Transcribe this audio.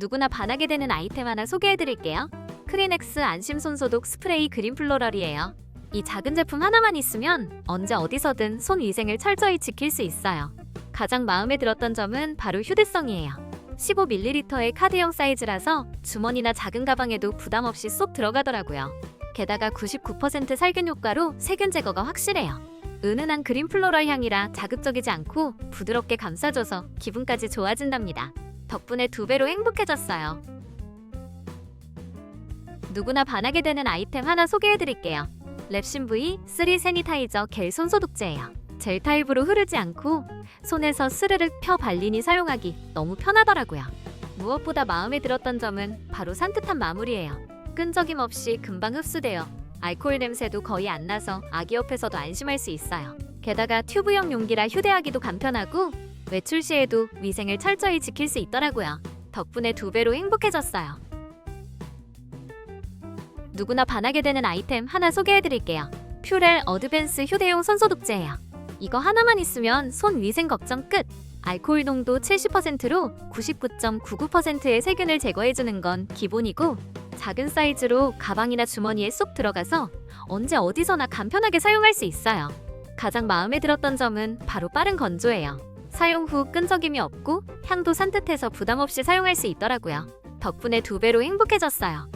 누구나 반하게 되는 아이템 하나 소개해드릴게요. 크리넥스 안심 손소독 스프레이 그린 플로럴이에요. 이 작은 제품 하나만 있으면 언제 어디서든 손 위생을 철저히 지킬 수 있어요. 가장 마음에 들었던 점은 바로 휴대성이에요. 15ml의 카드형 사이즈라서 주머니나 작은 가방에도 부담 없이 쏙 들어가더라고요. 게다가 99% 살균 효과로 세균 제거가 확실해요. 은은한 그린 플로럴 향이라 자극적이지 않고 부드럽게 감싸줘서 기분까지 좋아진답니다. 덕분에 두 배로 행복해졌어요. 누구나 반하게 되는 아이템 하나 소개해드릴게요. 랩신 V 3 세니타이저 겔 손소독제예요. 젤 타입으로 흐르지 않고 손에서 스르륵 펴 발리니 사용하기 너무 편하더라고요. 무엇보다 마음에 들었던 점은 바로 산뜻한 마무리예요. 끈적임 없이 금방 흡수되어 알코올 냄새도 거의 안 나서 아기 옆에서도 안심할 수 있어요. 게다가 튜브형 용기라 휴대하기도 간편하고 외출 시에도 위생을 철저히 지킬 수 있더라고요. 덕분에 두 배로 행복해졌어요. 누구나 반하게 되는 아이템 하나 소개해드릴게요. 퓨렐 어드밴스 휴대용 손소독제예요. 이거 하나만 있으면 손 위생 걱정 끝! 알코올 농도 70%로 99.99%의 세균을 제거해주는 건 기본이고 작은 사이즈로 가방이나 주머니에 쏙 들어가서 언제 어디서나 간편하게 사용할 수 있어요. 가장 마음에 들었던 점은 바로 빠른 건조예요. 사용 후 끈적임이 없고 향도 산뜻해서 부담 없이 사용할 수 있더라고요. 덕분에 두 배로 행복해졌어요.